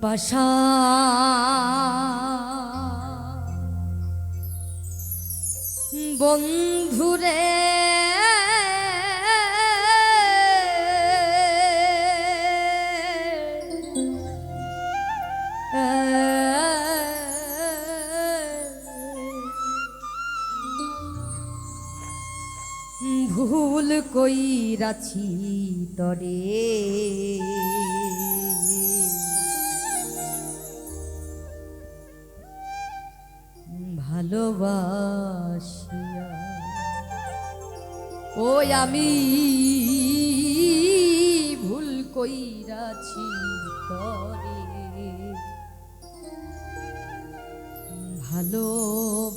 পাশা। বন্ধুরে ভুল কইরাছি তরে। ভালোবাসিয়া। ওই আমি ভুল কইরাছি তরে ভালোবাসিয়া।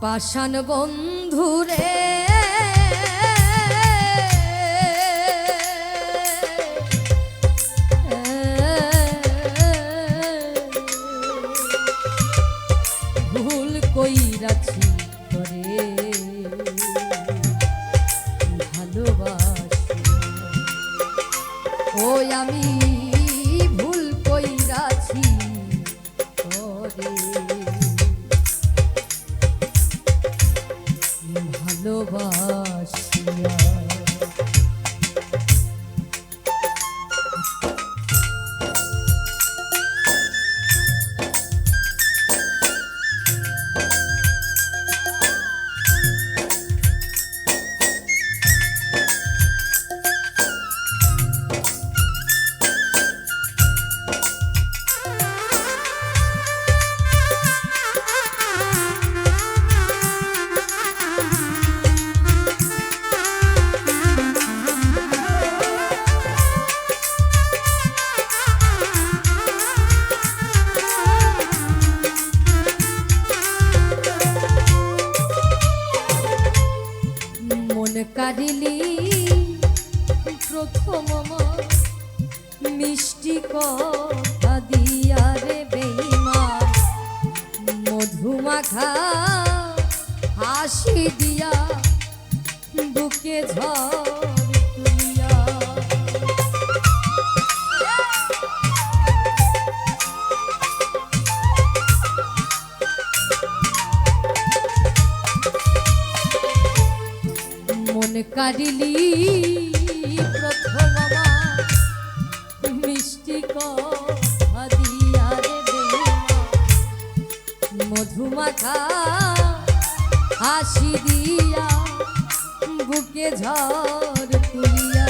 পাষাণ বন্ধুরে ভালোবাসিয়া মিষ্টি কথা দিয়া রে বেইমান মধুমাখা হাসি দিয়া বুকে ঝড় মন কারিলি প্রথম হাসি দিয়া বুকে ঝড় তুলিয়া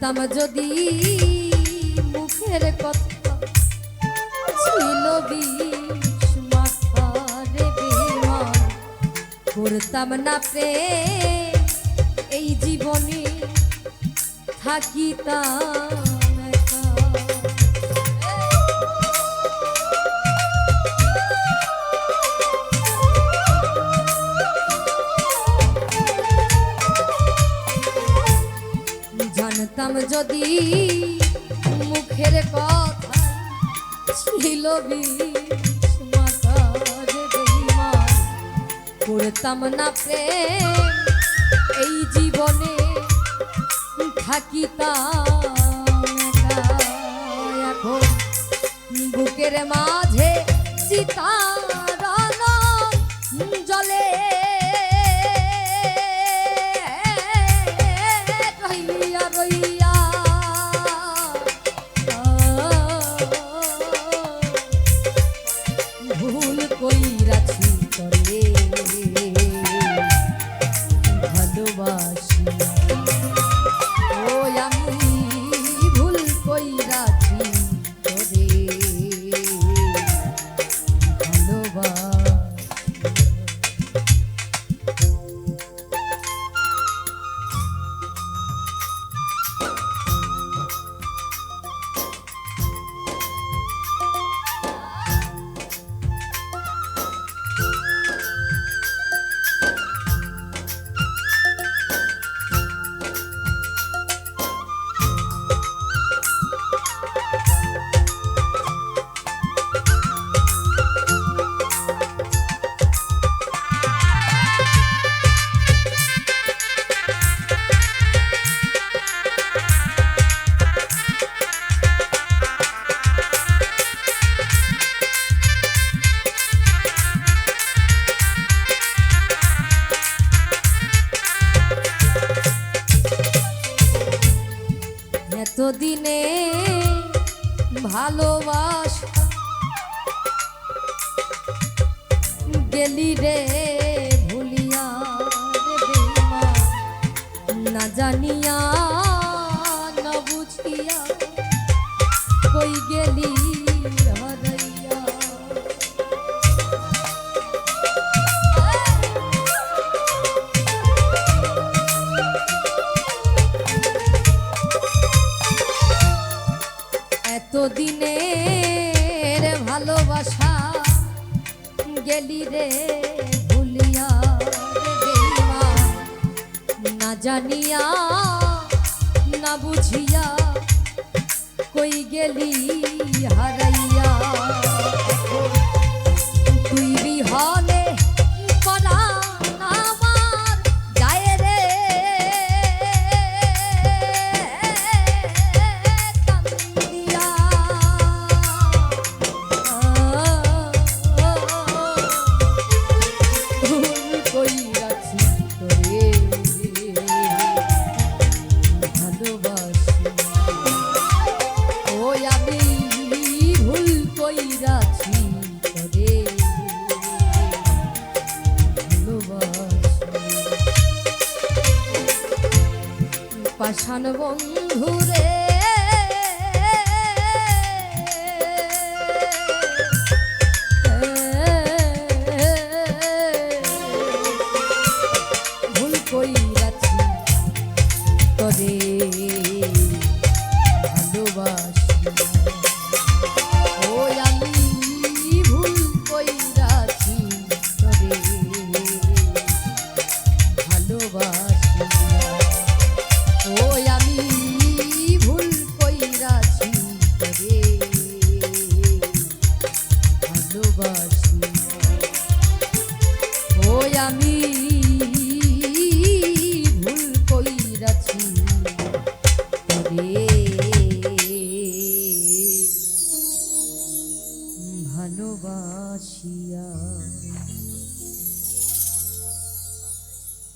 জানতাম যদি মুখের কথা ছিল বিষ মাথারে করতাম না পে এই জীবনে থাকিতাম। যদি মুখের কথা ছিল করতাম না প্রেম এই জীবনে থাকিতাম এখন বুকের মাঝে সীতা ভুল কইরা ভালোবাস। গেলি রে ভুলিয়া না জানিয়া রে ভুলিয়া দেওয়া। না জানিয়া না বুঝিয়া কই গেলি হারাইয়া। বন্ধু আমি